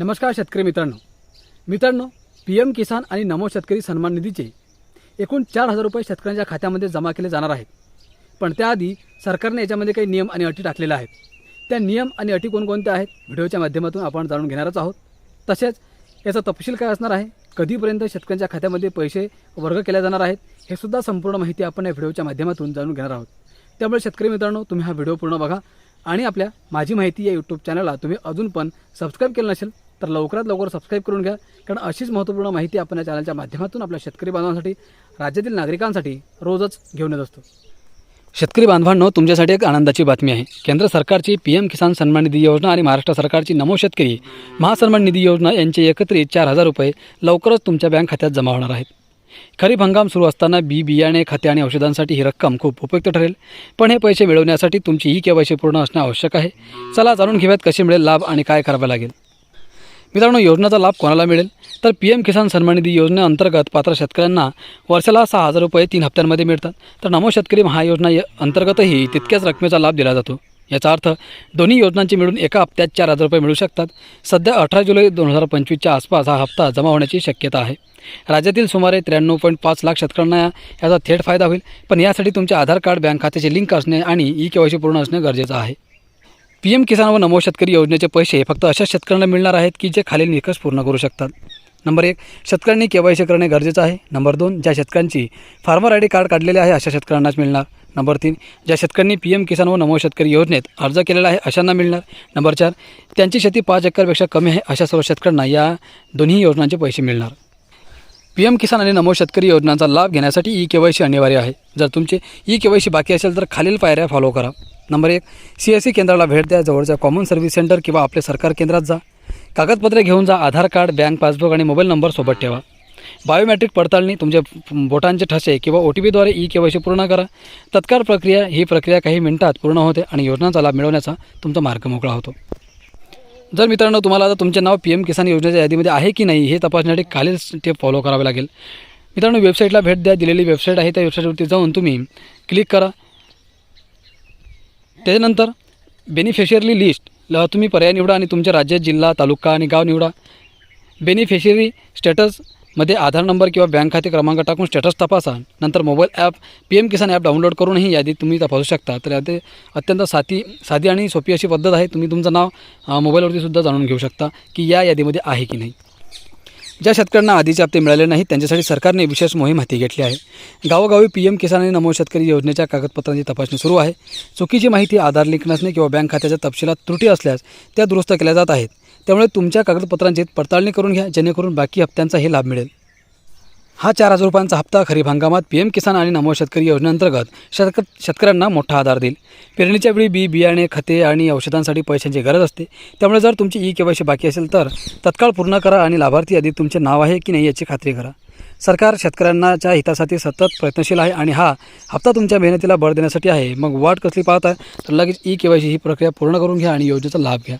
नमस्कार शेतकरी मित्रांनो. मित्रांनो पी एम किसान आणि नमो शेतकरी सन्मान निधीचे एकूण चार हजार रुपये शेतकऱ्यांच्या खात्यामध्ये जमा केले जाणार आहेत. पण त्याआधी सरकारने याच्यामध्ये काही नियम आणि अटी टाकलेल्या आहेत. त्या नियम आणि अटी कोणकोणत्या आहेत व्हिडिओच्या माध्यमातून आपण जाणून घेणारच आहोत. तसेच याचा तपशील काय असणार आहे कधीपर्यंत शेतकऱ्यांच्या खात्यामध्ये पैसे वर्ग केले जाणार आहेत हे सुद्धा संपूर्ण माहिती आपण या व्हिडिओच्या माध्यमातून जाणून घेणार आहोत. त्यामुळे शेतकरी मित्रांनो तुम्ही हा व्हिडिओ पूर्ण बघा आणि आपल्या माझी माहिती या यूट्यूब चॅनलला तुम्ही अजून पण सबस्क्राईब केलं नसेल तर लवकरात लवकर सबस्क्राईब करून घ्या. कारण अशीच महत्त्वपूर्ण माहिती आपण या चॅनलच्या माध्यमातून आपल्या शेतकरी बांधवांसाठी राज्यातील नागरिकांसाठी रोजच घेऊन येत असतो. शेतकरी बांधवांनो तुमच्यासाठी एक आनंदाची बातमी आहे. केंद्र सरकारची पी एम किसान सन्मान निधी योजना आणि महाराष्ट्र सरकारची नमो शेतकरी महासन्मान निधी योजना यांचे एकत्रित चार हजार रुपये लवकरच तुमच्या बँक खात्यात जमा होणार आहेत. खरीप हंगाम सुरू असताना बी बियाणे खते आणि औषधांसाठी ही रक्कम खूप उपयुक्त ठरेल. पण हे पैसे मिळवण्यासाठी तुमची ई के वाय सी पूर्ण असणे आवश्यक आहे. चला जाणून घेऊयात कसे मिळेल लाभ आणि काय करावे लागेल. मित्रांनो योजनेचा लाभ कोणाला मिळेल? तर पी एम किसान सन्मान निधी योजनेअंतर्गत पात्र शेतकऱ्यांना वर्षाला सहा हजार रुपये तीन हप्त्यांमध्ये मिळतात. तर नमो शेतकरी महायोजना अंतर्गतही तितक्याच रकमेचा लाभ दिला जातो. याचा अर्थ दोन्ही योजनांचे मिळून एका हप्त्यात चार हजार रुपये मिळू शकतात. सध्या अठरा जुलै दोन हजार पंचवीसच्या आसपास हा हप्ता जमा होण्याची शक्यता आहे. राज्यातील सुमारे त्र्याण्णव पॉईंट पाच लाख शेतकऱ्यांना याचा थेट फायदा होईल. पण यासाठी तुमचे आधार कार्ड बँक खात्याचे लिंक असणे आणि ई के वाय सी पूर्ण असणे गरजेचं आहे. पी एम किसान व नमो शेतकरी योजनेचे पैसे फक्त अशा शेतकऱ्यांना मिळणार आहेत की जे खालील निकष पूर्ण करू शकतात. नंबर एक शेतकऱ्यांनी के वाय सी करणे गरजेचं आहे. नंबर दोन ज्या शेतकऱ्यांची फार्मर आय डी कार्ड काढलेले आहे अशा शेतकऱ्यांनाच मिळणार. नंबर तीन ज्या शेतकऱ्यांनी पी एम किसान व नमो शेतकरी योजनेत अर्ज केलेला आहे अशांना मिळणार. नंबर चार त्यांची शेती पाच एकरपेक्षा कमी आहे अशा सर्व शेतकऱ्यांना या दोन्ही योजनांचे पैसे मिळणार. पी एम किसान आणि नमो शेतकरी योजनांचा लाभ घेण्यासाठी ई के वाय सी अनिवार्य आहे. जर तुमचे ई के वाय सी बाकी असेल तर खालील पायऱ्या फॉलो करा. नंबर एक सी एस सी केंद्राला भेट द्या जवळच्या कॉमन सर्व्हिस सेंटर किंवा आपले सरकार केंद्रात जा. कागदपत्रे घेऊन जा आधार कार्ड बँक पासबुक आणि मोबाईल नंबर सोबत ठेवा. बायोमेट्रिक पडताळणी तुमचे बोटांचे ठसे किंवा ओ टी पीद्वारे ई के वाय सी पूर्ण करा. तत्काळ प्रक्रिया ही प्रक्रिया काही मिनिटात पूर्ण होते आणि योजनांचा लाभ मिळवण्याचा तुमचा मार्ग मोकळा होतो. जर मित्रांनो तुम्हाला आता तुमचे नाव पी एम किसान योजनेच्या यादीमध्ये आहे की नाही हे तपासण्यासाठी खालील स्टेप फॉलो करावे लागेल. मित्रांनो वेबसाईटला भेट द्या दिलेली वेबसाईट आहे त्या वेबसाईटवरती जाऊन तुम्ही क्लिक करा. त्याच्यानंतर बेनिफिशियरी लिस्ट तुम्ही पर्याय निवडा आणि तुमच्या राज्य जिल्हा तालुका आणि गाव निवडा. बेनिफिशियरी मध्ये आधार नंबर किंवा बँक खाते क्रमांक टाकून स्टेटस तपासा. नंतर mobile app P M Kisan app download करूनही यादी तुम्ही तपासू शकता. तर यादी अत्यंत साधी साधी आणि सोपी अशी पद्धत आहे. तुम्ही तुमचं नाव मोबाईलवरती सुद्धा जाणून घेऊ शकता की या यादीमध्ये आहे की नाही. ज्या शेतकऱ्यांना आधीचे हप्ते मिळाले नाहीत त्यांच्यासाठी सरकारने विशेष मोहीम हाती घेतली आहे. गावोगावी पी एम किसान आणि नमो शेतकरी योजनेच्या कागदपत्रांची तपासणी सुरू आहे. चुकीची माहिती आधार लिंक नसणे किंवा बँक खात्याच्या तपशिलात त्रुटी असल्यास त्या दुरुस्त केल्या जात आहेत. त्यामुळे तुमच्या कागदपत्रांची पडताळणी करून घ्या जेणेकरून बाकी हप्त्यांचाही लाभ मिळेल. हा चार हजार रुपयांचा हप्ता खरीप हंगामात पी एम किसान आणि नमो शेतकरी योजनेअंतर्गत शेतक शेतकऱ्यांना मोठा आधार देईल. पेरणीच्या वेळी बी बियाणे खते आणि औषधांसाठी पैशांची गरज असते. त्यामुळे जर तुमची ई के वाय सी बाकी असेल तर तत्काळ पूर्ण करा आणि लाभार्थी यादीत तुमचे नाव आहे की नाही याची खात्री करा. सरकार शेतकऱ्यांनाच्या हितासाठी सतत प्रयत्नशील आहे आणि हा हप्ता तुमच्या मेहनतीला बळ देण्यासाठी आहे. मग वाट कसली पाहता तर लगेच ई के वाय सी ही प्रक्रिया पूर्ण करून घ्या आणि योजनेचा लाभ घ्या.